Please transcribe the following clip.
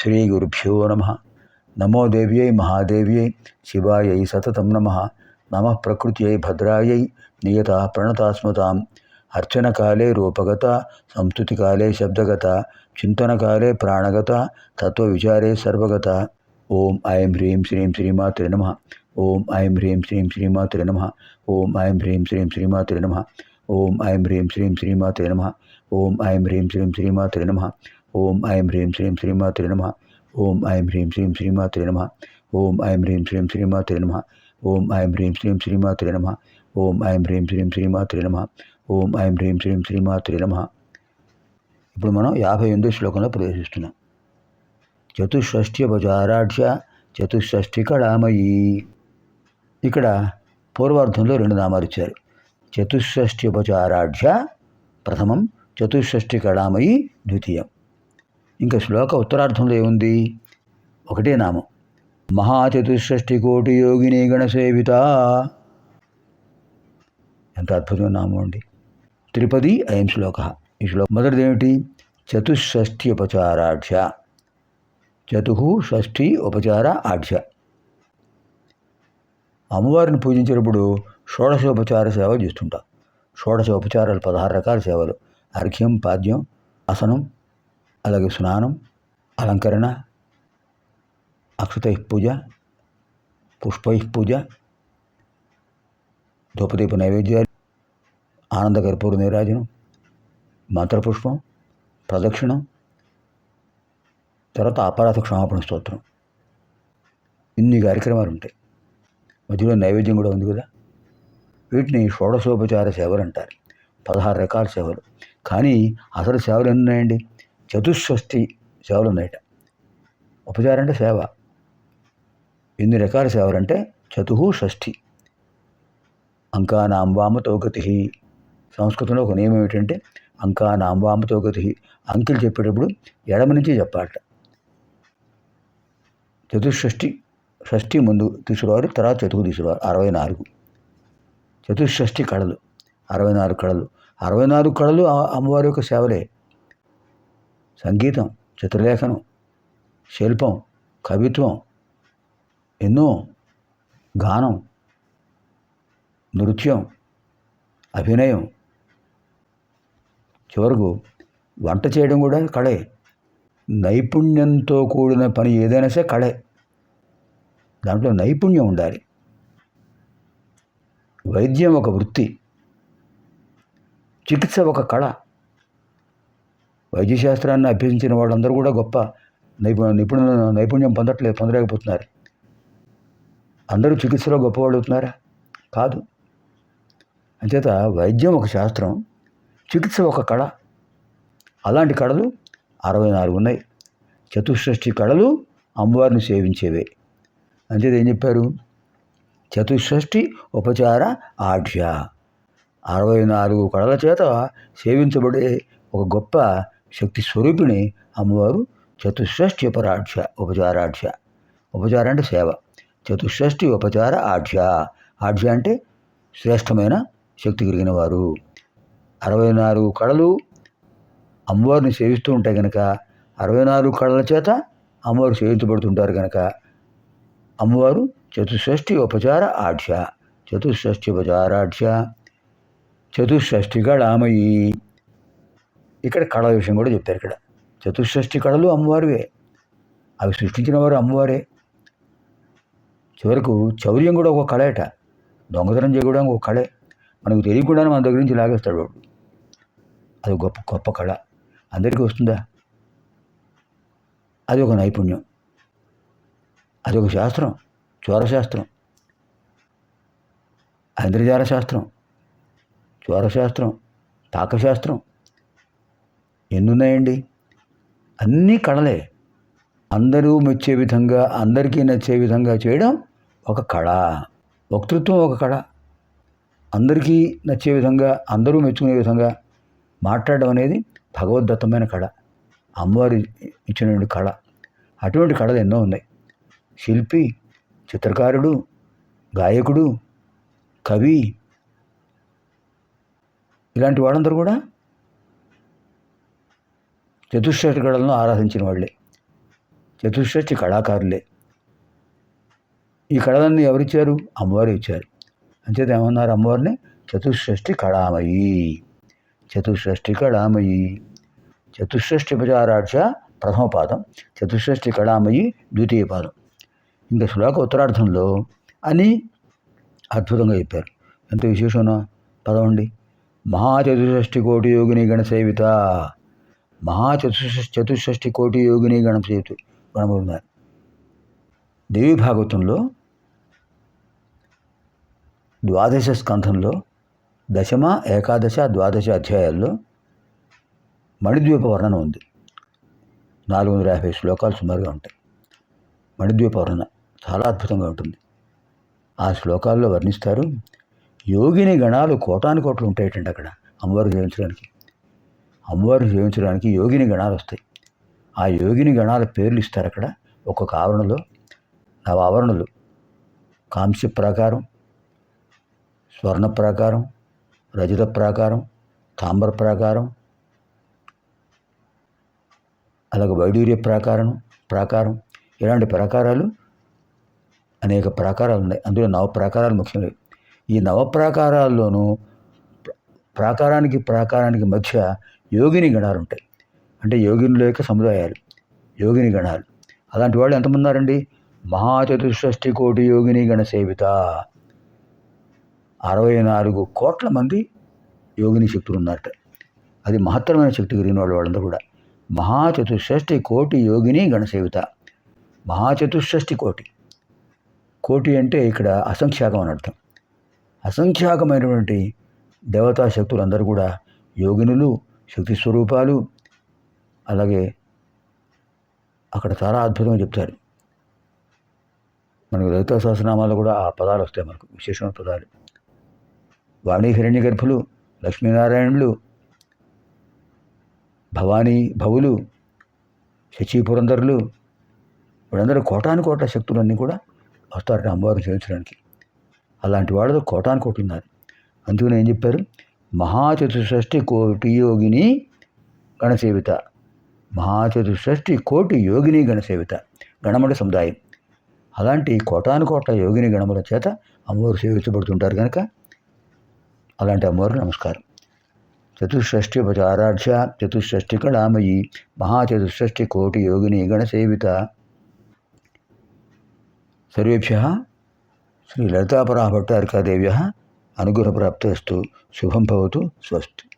శ్రీ గురుభ్యో నమ నమో దేవ్యై మహాదేవ్యై శివాయై సతతం నమ నమ ప్రకృత్యై భద్రాయై నియత ప్రణతాస్మతాం అర్చనకాలే రూపగత సంస్కృతికాలే శబ్దగత చింతనకాలే ప్రాణగత తత్వవిచారే సర్వగత ఓం ఐం హ్రీం శ్రీం శ్రీమాతృ నమ ఓం ఐం హ్రీం శ్రీం శ్రీమాతృ నమ ఓం ఐం హ్రీం శ్రీం శ్రీమాతృ నమ ఓం ఐం హ్రీం శ్రీం శ్రీమాతృ నమ ఓం ఐం హ్రీం శ్రీం శ్రీమాతృ నమ ఓం ఐం హ్రీం శ్రీం శ్రీమాత్రే నమ. ఓం ఐం హ్రీం శ్రీం శ్రీమాత్రే నమ. ఓం ఐం హ్రీం శ్రీం శ్రీమాత్రే నమ. ఓం ఐం హ్రీం శ్రీం శ్రీమాత్రే నమ. ఓం ఐం హ్రీం శ్రీం శ్రీమాత్రే నమ. ఓం ఐం హ్రీం శ్రీం శ్రీమాత్రే నమ. ఇప్పుడు మనం యాభై ఎనిమిదో శ్లోకంలో ప్రవేశిస్తున్నాం. చతుషష్ట్యపచారాఢ్య చతుషష్ఠి కళామయీ. ఇక్కడ పూర్వార్థంలో రెండు నామాలు ఇచ్చారు. చతుషష్ట్యుపచారాఢ్య ప్రథమం చతుషష్ఠి కళామయి ద్వితీయం. ఇంకా శ్లోక ఉత్తరార్థంలో ఏముంది? ఒకటే నామం. మహాచతుషష్ఠి కోటి యోగిని గణసేవిత. ఎంత అద్భుతమైన నామం అండి. త్రిపది అయం శ్లోక. ఈ శ్లోకం మొదటిది ఏమిటి చతుషష్ఠి ఉపచారాఢ్య చతు షష్ఠి ఉపచార ఆఢ్య అమ్మవారిని పూజించేటప్పుడు షోడశోపచార సేవ చేస్తుంటాం. షోడశోపచారాలు పదహారు రకాల సేవలు. అర్ఘ్యం పాద్యం ఆసనం అలాగే స్నానం అలంకరణ అక్షతై పూజ పుష్పై పూజ ధూపదీప నైవేద్యాలు ఆనంద కర్పూర నీరాజనం మంత్రపుష్పం ప్రదక్షిణం తర్వాత అపరాధ క్షమాపణ స్తోత్రం. ఇన్ని కార్యక్రమాలు ఉంటాయి. మధ్యలో నైవేద్యం కూడా ఉంది కదా? వీటిని షోడశోపచార సేవలు అంటారు. పదహారు రకాల సేవలు. కానీ అసలు సేవలు ఎన్ని ఉన్నాయండి? చతుష్షష్ఠి సేవలు ఉన్నాయట ఉపచారం అంటే సేవ. ఎన్ని రకాల సేవలు అంటే చతుహు షష్ఠి. అంకానాంవామతో గతి సంస్కృతంలో ఒక నియమం ఏమిటంటే అంకానాంవామతో గతి అంకెలు చెప్పేటప్పుడు ఎడమ నుంచి చెప్పాలట. చతుషష్ఠి షష్ఠి ముందు తీసుకురావాలి తర్వాత చతుకు తీసుకురావాలి. అరవై నాలుగు. చతుషష్ఠి కళలు. అరవై నాలుగు కళలు. అరవై నాలుగు కళలు అమ్మవారి యొక్క సేవలే. సంగీతం చిత్రలేఖనం శిల్పం కవిత్వం ఎన్నో గానం నృత్యం అభినయం. చివరకు వంట చేయడం కూడా కళే. నైపుణ్యంతో కూడిన పని ఏదైనా సరే కళే. దాంట్లో నైపుణ్యం ఉండాలి. వైద్యం ఒక వృత్తి. చికిత్స ఒక కళ. వైద్యశాస్త్రాన్ని అభ్యసించిన వాళ్ళందరూ కూడా గొప్ప నైపు నిపుణుల నైపుణ్యం పొందట్లేదు పొందలేకపోతున్నారు. అందరూ చికిత్సలో గొప్పవాళ్ళు అవుతున్నారా? కాదు. అంచేత వైద్యం ఒక శాస్త్రం చికిత్స ఒక కళ. అలాంటి కళలు అరవై నాలుగు ఉన్నాయి. చతుషష్ఠి కళలు అమ్మవారిని సేవించేవే. అంచేత ఏం చెప్పారు? చతుషష్ఠి ఉపచార ఆఢ్య అరవై నాలుగు కళల చేత సేవించబడే ఒక గొప్ప శక్తి స్వరూపిణి అమ్మవారు చతుషష్ఠి ఉపరాఢ్య ఉపచారాఢ్య ఉపచార అంటే సేవ. చతుషష్ఠి ఉపచార ఆఢ్య ఆఢ్య అంటే శ్రేష్టమైన శక్తి కలిగిన వారు. అరవై నాలుగు కళలు అమ్మవారిని సేవిస్తూ ఉంటాయి కనుక అరవై నాలుగు కళల చేత అమ్మవారు సేవించబడుతుంటారు కనుక అమ్మవారు చతుషష్ఠి ఉపచార ఆఢ్య చతుషష్ఠి ఉపచారాఢ్య చతుషష్ఠి కళామయి ఇక్కడ కళల విషయం కూడా చెప్పారు ఇక్కడ. చతుషష్ఠి కళలు అమ్మవారివే. అవి సృష్టించిన వారు అమ్మవారే. చివరకు చౌర్యం కూడా ఒక కళేట దొంగతనం చేయడం ఒక కళే. మనకు తెలియకుండానే మన దగ్గర నుంచి లాగేస్తాడు వాడు. అది గొప్ప గొప్ప కళ. అందరికీ వస్తుందా? అది ఒక నైపుణ్యం. అది ఒక శాస్త్రం. చోరశాస్త్రం ఐంద్రజాల శాస్త్రం చోరశాస్త్రం తాకశాస్త్రం. ఎన్నున్నాయండి? అన్నీ కళలే. అందరూ మెచ్చే విధంగా అందరికీ నచ్చే విధంగా చేయడం ఒక కళ. వక్తృత్వం ఒక కళ. అందరికీ నచ్చే విధంగా అందరూ మెచ్చుకునే విధంగా మాట్లాడడం అనేది భగవద్దత్తమైన కళ. అమ్మవారి ఇచ్చినటువంటి కళ. అటువంటి కళలు ఎన్నో ఉన్నాయి. శిల్పి చిత్రకారుడు గాయకుడు కవి ఇలాంటి వాళ్ళందరూ కూడా చతుశ్రేష్ఠ కళలను ఆరాధించిన వాళ్ళే చతుషష్ఠి కళాకారులే. ఈ కళలన్నీ ఎవరిచ్చారు అమ్మవారు ఇచ్చారు. అంచేత ఏమన్నారు అమ్మవారిని? చతుషష్ఠి కళామయి. చతుషష్ఠి కళామయి. చతుషష్ఠి ఉపచారాక్ష ప్రథమ పాదం. చతుషష్ఠి కళామయి ద్వితీయ పాదం. ఇంకా శ్లోక ఉత్తరార్థంలో అని అద్భుతంగా చెప్పారు. ఎంత విశేషమో పదవండి మహాచతుషష్ఠి కోటి యోగిని గణసేవిత మహాచతుష్ చతుషష్ఠి కోటి యోగిని గణసేవిత గణములు దేవి భాగవతంలో ద్వాదశ స్కంధంలో దశమ ఏకాదశ ద్వాదశ అధ్యాయాల్లో మణిద్వీప వర్ణన ఉంది. నాలుగు వందల యాభై శ్లోకాలు సుమారుగా ఉంటాయి. మణిద్వీప వర్ణన చాలా అద్భుతంగా ఉంటుంది. ఆ శ్లోకాల్లో వర్ణిస్తారు యోగిని గణాలు కోటాను కోట్లు ఉంటాయటండి అక్కడ అమ్మవారు జీవించడానికి అమ్మవారు జీవించడానికి యోగిని గణాలు వస్తాయి. ఆ యోగిని గణాల పేర్లు ఇస్తారు అక్కడ. ఒక్కొక్క ఆవరణలో నవ ఆవరణలు కాంస్య ప్రాకారం స్వర్ణ ప్రాకారం రజత ప్రాకారం తామ్ర ప్రాకారం అలాగే వైడూర్య ప్రాకారం ప్రాకారం ఇలాంటి ప్రాకారాలు అనేక ప్రాకారాలు ఉన్నాయి. అందులో నవ ప్రాకారాలు ముఖ్యమైనవి ఈ నవ ప్రాకారాల్లోనూ ప్రాకారానికి ప్రాకారానికి మధ్య యోగిని గణాలు ఉంటాయి. అంటే యోగినుల యొక్క సముదాయాలు యోగిని గణాలు. అలాంటి వాళ్ళు ఎంతమంది ఉన్నారండి మహాచతుషష్ఠి కోటి యోగిని గణ సేవిత. అరవై నాలుగు కోట్ల మంది యోగిని శక్తులు ఉన్నారట అది మహత్తరమైన శక్తి కలిగిన వాళ్ళు వాళ్ళందరూ కూడా. మహాచతుషష్ఠి కోటి యోగిని గణసేవిత మహాచతుషష్ఠి కోటి. కోటి అంటే ఇక్కడ అసంఖ్యాకం అని అర్థం. అసంఖ్యాకమైనటువంటి దేవతా శక్తులు అందరూ కూడా యోగినులు శక్తి స్వరూపాలు అలాగే అక్కడ చాలా అద్భుతంగా చెప్తారు. మనకు లలిత సహస్రనామాలు కూడా ఆ పదాలు వస్తాయి మనకు విశేషమైన పదాలు. వాణి హిరణ్య గర్భులు లక్ష్మీనారాయణులు భవానీ భవులు శచీపురంధరులు వీళ్ళందరూ కోటాను కోట్ల శక్తులన్నీ కూడా వస్తారు అమ్మవారిని చేయించడానికి అలాంటి వాళ్ళు కోటాను కోటి ఉన్నారు. అందుకని ఏం చెప్పారు? మహాచతుషష్ఠి కోటి యోగిని గణసేవిత. మహాచతుషష్ఠి కోటి యోగిని గణసేవిత. గణముల సముదాయం. అలాంటి కోటాను కోట్ల యోగిని గణముల చేత అమ్మవారు సేవించబడుతుంటారు కనుక అలాంటి అమ్మవారు నమస్కారం. చతుషష్ఠి ఉపచారాఢ్య చతుషష్ఠి కళామయి మహాచతుషష్ఠి కోటి యోగిని గణసేవిత. సర్వేభ్య శ్రీ లలితాపరాభట్టారికాదేవ్య అనుగ్రహ అనుగ్రహప్రాప్తస్తు శుభం భవతు స్వస్తి.